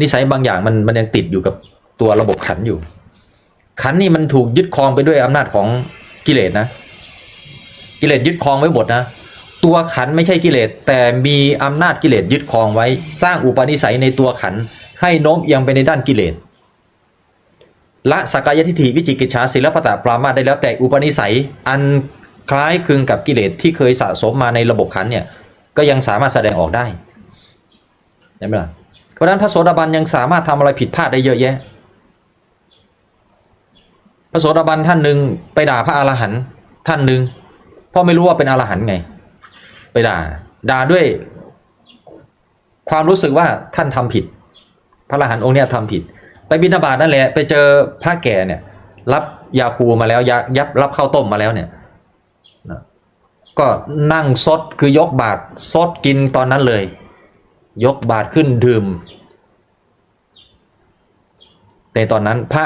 นิสัยบางอย่างมันมันยังติดอยู่กับตัวระบบขันอยู่ ขันนี่มันถูกยึดครองไปด้วยอำนาจของกิเลสนะ กิเลสยึดครองไว้หมดนะ ตัวขันไม่ใช่กิเลสแต่มีอำนาจกิเลสยึดครองไว้ สร้างอุปนิสัยในตัวขันให้โน้มเอียงไปในด้านกิเลสละสกายทิฏฐิวิจิกิจฉาศิลปตะปรามาได้แล้วแต่อุปนิสัยอันคล้ายคลึงกับกิเลสที่เคยสะสมมาในระบบขันเนี่ยก็ยังสามารถแสดงออกได้เห็นไหมล่ะ เพราะนั้นพระโสดาบันยังสามารถทำอะไรผิดพลาดได้เยอะแยะ พระโสดาบันท่านหนึ่งไปด่าพระอรหันต์ท่านหนึ่งเพราะไม่รู้ว่าเป็นอรหันต์ไง ไปด่า ด่าด้วยความรู้สึกว่าท่านทำผิด พระอรหันต์องค์เนี้ยทำผิด ไปบิณฑบาตนั่นแหละ ไปเจอพระแก่เนี่ย รับยาคูมาแล้วยายับรับข้าวต้มมาแล้วเนี่ยก็นั่งซดคือยกบาตรซดกินตอนนั้นเลย ยกบาตรขึ้นดื่ม ในตอนนั้นพระ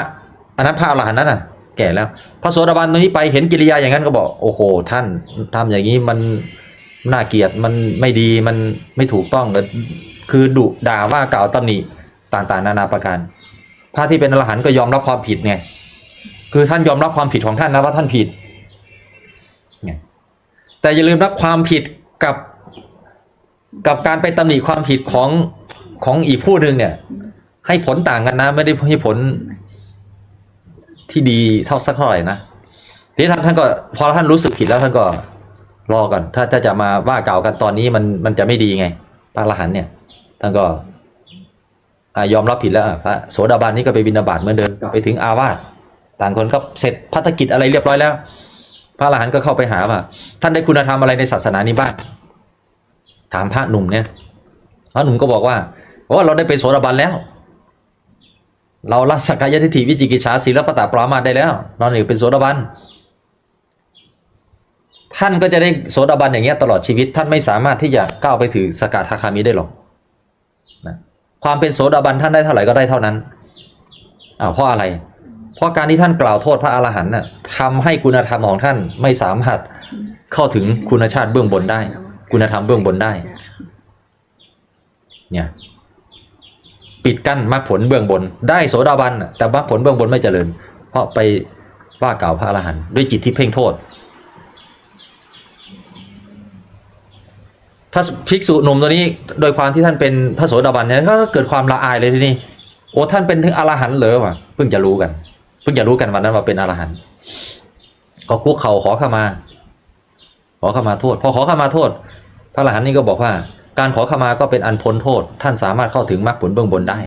อันนั้นพระอรหันต์นั่นน่ะ แก่แล้ว พระโสดาบันตรงนี้ไปเห็นกิริยาอย่างนั้นก็บอก โอ้โห ท่านทำอย่างนี้มันน่าเกลียดมันไม่ดีมันไม่ถูกต้องคือดุด่าว่ากล่าวตำหนิต่างๆ นานาประการพระที่เป็นอรหันต์ก็ยอมรับความผิดไงคือท่านยอมรับความผิดของท่านนะว่าท่านผิดแต่อย่าลืมรับความผิดกับ กับการไปตำหนิความผิดของของอีกผู้หนึ่งเนี่ย ให้ผลต่างกันนะ ไม่ได้ให้ผลที่ดีเท่าสักเท่าไหร่นะทีนี้ท่านท่านก็พอท่านรู้สึกผิดแล้วท่านก็รอก่อนถ้าถ้าจะมาว่าเก่ากันตอนนี้มันมันจะไม่ดีไงพระอรหันเนี่ยท่านก็อยอมรับผิดแล้วพระโสดาบันนี่ก็ไปบิณฑบาตเหมือนเดิมไปถึงอาวาสต่างคนก็เสร็จพัฒกิจอะไรเรียบร้อยแล้ว พระอรหันต์ก็เข้าไปหาว่าท่านได้คุณธรรมอะไรในศาสนานี้บ้าง ถามพระหนุ่มเนี่ย พระหนุ่มก็บอกว่าโอ้เราได้เป็นโสดาบันแล้ว เราละสักกายทิฏฐิวิจิกิจฉาศีลปตะปรามาได้แล้ว เราเนี่ยเป็นโสดาบันท่านก็จะได้โสดาบันอย่างเงี้ยตลอดชีวิตท่านไม่สามารถที่จะก้าวไปถือสกาทาคามิได้หรอกนะความเป็นโสดาบันท่านได้เท่าไหร่ก็ได้เท่านั้นอ้าวเพราะอะไร เพราะการที่ท่านกล่าวโทษพระอรหันต์น่ะทำให้คุณธรรมของท่านไม่สามารถเข้าถึงคุณชาติเบื้องบนได้ คุณธรรมเบื้องบนได้ เนี่ย ปิดกั้นมรรคผลเบื้องบน ได้โสดาบันแต่มรรคผลเบื้องบนไม่เจริญ เพราะไปว่ากล่าวพระอรหันต์ด้วยจิตที่เพ่งโทษพระภิกษุหนุ่มตัวนี้โดยความที่ท่านเป็นพระโสดาบันเนี่ยก็เกิดความละอายเลยทีนี้โอ้ท่านเป็นถึงอรหันต์เหรอวะเพิ่งจะรู้กัน เพิ่งจะรู้กันวันนั้นว่าเป็นอรหันต์ก็คุกเข่าขอขามา ขอเข้ามาโทษ พอขอเข้ามาโทษ พระอรหันต์นี่ก็บอกว่า การขอเข้ามาก็เป็นอันพ้นโทษ ท่านสามารถเข้าถึงมรรคผลเบื้องบนได้